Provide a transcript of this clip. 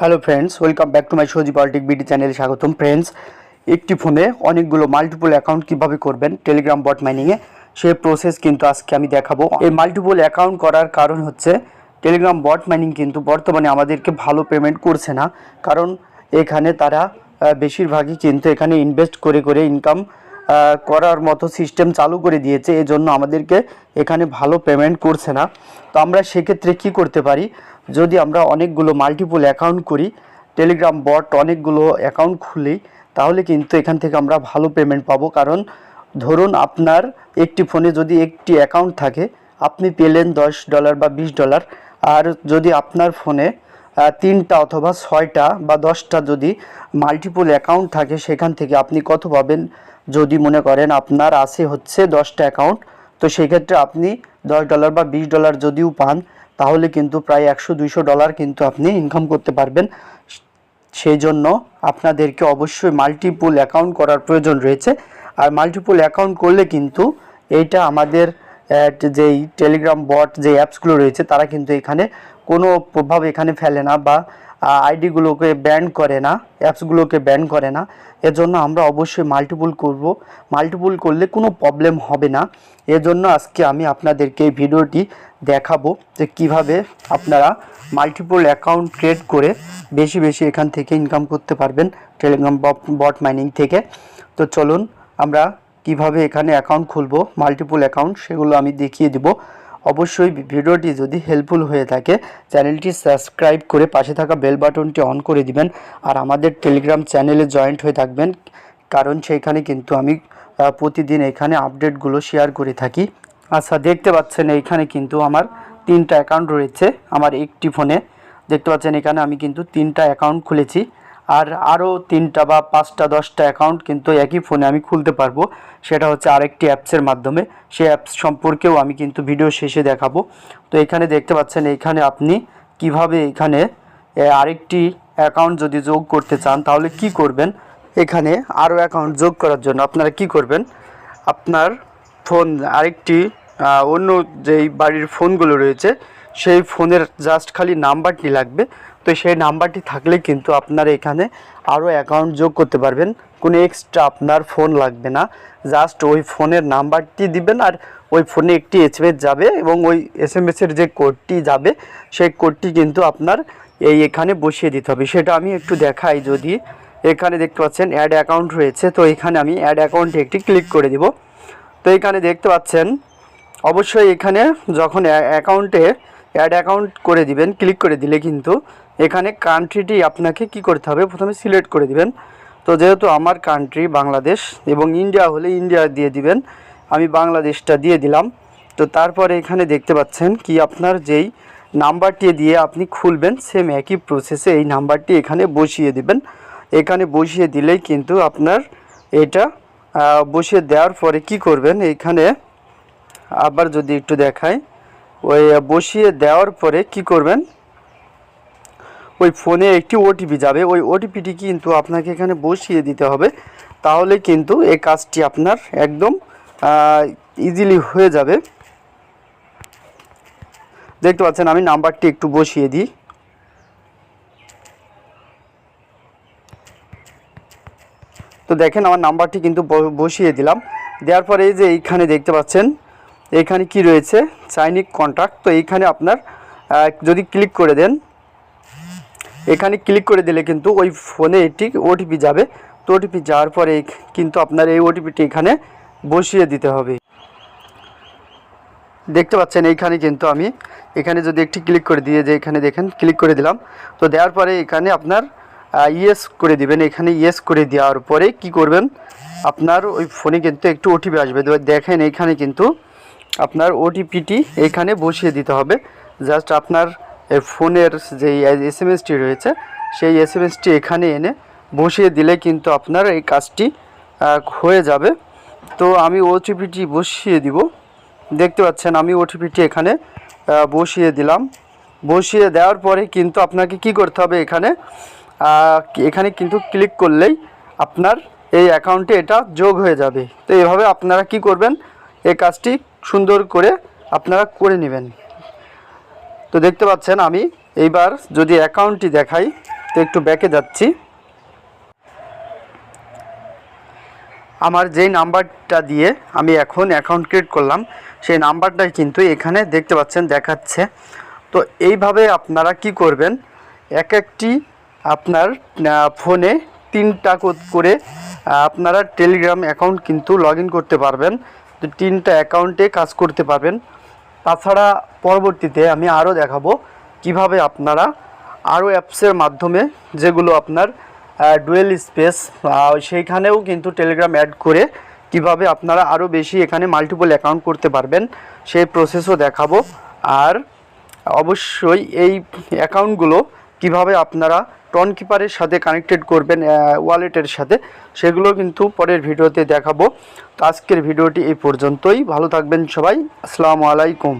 Hello friends welcome back to my Saji politic BD চ্যানেলে স্বাগতম friends একটি ফোনে অনেকগুলো মাল্টিপল অ্যাকাউন্ট কীভাবে করবেন টেলিগ্রাম বট মাইনিংয়ে সেই প্রসেস কিন্তু আজকে আমি দেখাবো। এই মাল্টিপল অ্যাকাউন্ট করার কারণ হচ্ছে টেলিগ্রাম বট মাইনিং কিন্তু বর্তমানে আমাদেরকে ভালো পেমেন্ট করছে না। কারণ এখানে তারা বেশিরভাগই কিন্তু এখানে ইনভেস্ট করে করে ইনকাম করার মতো সিস্টেম চালু করে দিয়েছে, এজন্য আমাদেরকে এখানে ভালো পেমেন্ট করছে না। তো আমরা সেক্ষেত্রে কি করতে পারি? যদি আমরা অনেকগুলো মাল্টিপল অ্যাকাউন্ট করি টেলিগ্রাম বট অনেকগুলো অ্যাকাউন্ট খুলি, তাহলে কিন্তু এখান থেকে আমরা ভালো পেমেন্ট পাবো। কারণ ধরুন আপনার একটি ফোনে যদি একটি অ্যাকাউন্ট থাকে, আপনি পেলেন দশ ডলার বা বিশ ডলার আর যদি আপনার ফোনে তিনটা অথবা ছয়টা বা দশটা যদি মাল্টিপল অ্যাকাউন্ট থাকে, সেখান থেকে আপনি কত পাবেন? যদি মনে করেন আপনার আছে হচ্ছে দশটা অ্যাকাউন্ট তো সেক্ষেত্রে আপনি দশ ডলার বা বিশ ডলার যদিও পান, তাহলে কিন্তু প্রায় একশো দুইশো ডলার কিন্তু আপনি ইনকাম করতে পারবেন। সেই জন্য আপনাদেরকে অবশ্যই মাল্টিপুল অ্যাকাউন্ট করার প্রয়োজন রয়েছে। আর মাল্টিপুল অ্যাকাউন্ট করলে কিন্তু এইটা আমাদের যেই টেলিগ্রাম বট যে অ্যাপসগুলো রয়েছে, তারা কিন্তু এখানে কোনো প্রভাব এখানে ফেলে না বা আইডিগুলোকে ব্যান করে না অ্যাপসগুলোকে ব্যান করে না। এজন্য আমরা অবশ্যই মাল্টিপুল করব। মাল্টিপুল করলে কোনো প্রবলেম হবে না। এজন্য আজকে আমি আপনাদেরকে এই ভিডিওটি দেখাবো যে কীভাবে আপনারা মাল্টিপল অ্যাকাউন্ট ক্রিয়েট করে বেশি বেশি এখান থেকে ইনকাম করতে পারবেন টেলিগ্রাম বট মাইনিং থেকে। তো চলুন আমরা কীভাবে এখানে অ্যাকাউন্ট খুলবো মাল্টিপল অ্যাকাউন্ট সেগুলো আমি দেখিয়ে দিব। অবশ্যই ভিডিওটি যদি হেল্পফুল হয়ে থাকে চ্যানেলটি সাবস্ক্রাইব করে পাশে থাকা বেল বাটনটি অন করে দিবেন আর আমাদের টেলিগ্রাম চ্যানেলে জয়েন্ট হয়ে থাকবেন। কারণ সেইখানে কিন্তু আমি প্রতিদিন এখানে আপডেটগুলো শেয়ার করে থাকি। আচ্ছা দেখতে পাচ্ছেন এইখানে কিন্তু আমার তিনটা অ্যাকাউন্ট রয়েছে। আমার একটি ফোনে দেখতে পাচ্ছেন এখানে আমি কিন্তু তিনটা অ্যাকাউন্ট খুলেছি। আর আরও তিনটা বা পাঁচটা, দশটা অ্যাকাউন্ট কিন্তু একই ফোনে আমি খুলতে পারব। সেটা হচ্ছে আরেকটি অ্যাপসের মাধ্যমে। সেই অ্যাপস সম্পর্কেও আমি কিন্তু ভিডিও শেষে দেখাবো। তো এখানে দেখতে পাচ্ছেন, এখানে আপনি কীভাবে এখানে আরেকটি অ্যাকাউন্ট যদি যোগ করতে চান, তাহলে কি করবেন? এখানে আরও অ্যাকাউন্ট যোগ করার জন্য আপনারা কি করবেন? আপনার ফোন আরেকটি অন্য যেই বাড়ির ফোনগুলো রয়েছে, সেই ফোনের জাস্ট খালি নাম্বারটি লাগবে? তো সেই নাম্বারটি থাকলে কিন্তু আপনার এখানে আরও অ্যাকাউন্ট যোগ করতে পারবেন। কোনো এক্সট্রা আপনার ফোন লাগবে না। জাস্ট ওই ফোনের নাম্বারটি দিবেন আর ওই ফোনে একটি এস যাবে এবং ওই এস এম এসের যে কোডটি যাবে, সেই কোডটি কিন্তু আপনার এই এখানে বসিয়ে দিতে হবে। সেটা আমি একটু দেখাই যদি। এখানে দেখতে পাচ্ছেন অ্যাড অ্যাকাউন্ট রয়েছে। তো এখানে আমি অ্যাড অ্যাকাউন্টে একটি ক্লিক করে দিব। তো এখানে দেখতে পাচ্ছেন, অবশ্যই এখানে যখন অ্যাকাউন্টে অ্যাড অ্যাকাউন্ট করে দিবেন ক্লিক করে দিলে কিন্তু এখানে কান্ট্রিটি আপনাকে কি করতে হবে? প্রথমে সিলেক্ট করে দিবেন। তো যেহেতু আমার কান্ট্রি বাংলাদেশ এবং ইন্ডিয়া হলে ইন্ডিয়া দিয়ে দিবেন, আমি বাংলাদেশটা দিয়ে দিলাম। তো তারপরে এখানে দেখতে পাচ্ছেন কি আপনার যেই নাম্বারটি দিয়ে আপনি খুলবেন সেম একই প্রসেসে এই নাম্বারটি এখানে বসিয়ে দিবেন। এখানে বসিয়ে দিলেই কিন্তু আপনার এটা বসিয়ে দেওয়ার পরে কি করবেন? এখানে আবার যদি একটু দেখাই। ওই বসিয়ে দেওয়ার পরে কি করবেন? ওই ফোনে একটি ওটিপি যাবে। ওই ওটিপিটি কিন্তু আপনাকে এখানে বসিয়ে দিতে হবে। তাহলে কিন্তু এই কাজটি আপনার একদম ইজিলি হয়ে যাবে। দেখতে পাচ্ছেন, আমি নাম্বারটি একটু বসিয়ে দিই। তো দেখেন, আমার নাম্বারটি কিন্তু বসিয়ে দিলাম। দেওয়ার পরে এই যে এইখানে দেখতে পাচ্ছেন এইখানে কি রয়েছে? চাইনিক কন্ট্রাক্ট তো এইখানে আপনার যদি ক্লিক করে দেন, এখানে ক্লিক করে দিলে কিন্তু ওই ফোনে এটি ওটিপি যাবে। তো ওটিপি যাওয়ার পরে কিন্তু আপনার এই ওটিপিটি এখানে বসিয়ে দিতে হবে। দেখতে পাচ্ছেন, এইখানে কিন্তু আমি এখানে যদি একটি ক্লিক করে দিয়ে যে এখানে দেখেন ক্লিক করে দিলাম। তো দেওয়ার পরে এখানে আপনার ইয়েস করে দিবেন। এখানে ইয়েস করে দেওয়ার পরে কি করবেন? আপনার ওই ফোনে কিন্তু একটু ওটিপি আসবে। দেখেন এইখানে কিন্তু আপনার ওটিপিটি এখানে বসিয়ে দিতে হবে। জাস্ট আপনার ফোনের যে এস এম এসটি রয়েছে, সেই এস এম এসটি এখানে এনে বসিয়ে দিলে কিন্তু আপনার এই কাজটি হয়ে যাবে। তো আমি ওটিপিটি বসিয়ে দিব। দেখতে পাচ্ছেন, আমি ওটিপিটি এখানে বসিয়ে দিলাম। বসিয়ে দেওয়ার পরে কিন্তু আপনাকে কি করতে হবে এখানে? এখানে কিন্তু ক্লিক করলেই আপনার এই অ্যাকাউন্টে এটা যোগ হয়ে যাবে। তো এভাবে আপনারা কি করবেন? এই কাজটি সুন্দর করে আপনারা করে নেবেন। তো দেখতে পাচ্ছেন আমি, এইবার যদি অ্যাকাউন্টটি দেখাই, তো একটু ব্যাকে যাচ্ছি। আমার যেই নাম্বারটা দিয়ে আমি এখন অ্যাকাউন্ট ক্রিয়েট করলাম, সেই নাম্বারটাই কিন্তু এখানে দেখতে পাচ্ছেন, দেখাচ্ছে। তো এইভাবে আপনারা কি করবেন, এক একটি আপনার ফোনে তিনটা করে আপনারা টেলিগ্রাম অ্যাকাউন্ট কিন্তু লগ করতে পারবেন। তো তিনটা অ্যাকাউন্টে কাজ করতে পারবেন। তাছাড়া পরবর্তীতে আমি আরও দেখাবো কীভাবে আপনারা আরও অ্যাপসের মাধ্যমে যেগুলো আপনার ডুয়েল স্পেস সেইখানেও কিন্তু টেলিগ্রাম অ্যাড করে কীভাবে আপনারা আরও বেশি এখানে মাল্টিপল অ্যাকাউন্ট করতে পারবেন, সেই প্রসেসও দেখাবো। আর অবশ্যই এই অ্যাকাউন্টগুলো কীভাবে আপনারা টন কিপারের সাথে কানেক্টেড করবেন ওয়ালেটের সাথে, সেগুলো কিন্তু পরের ভিডিওতে দেখাবো। তো আজকের ভিডিওটি এই পর্যন্তই। ভালো থাকবেন সবাই। আসসালামু আলাইকুম।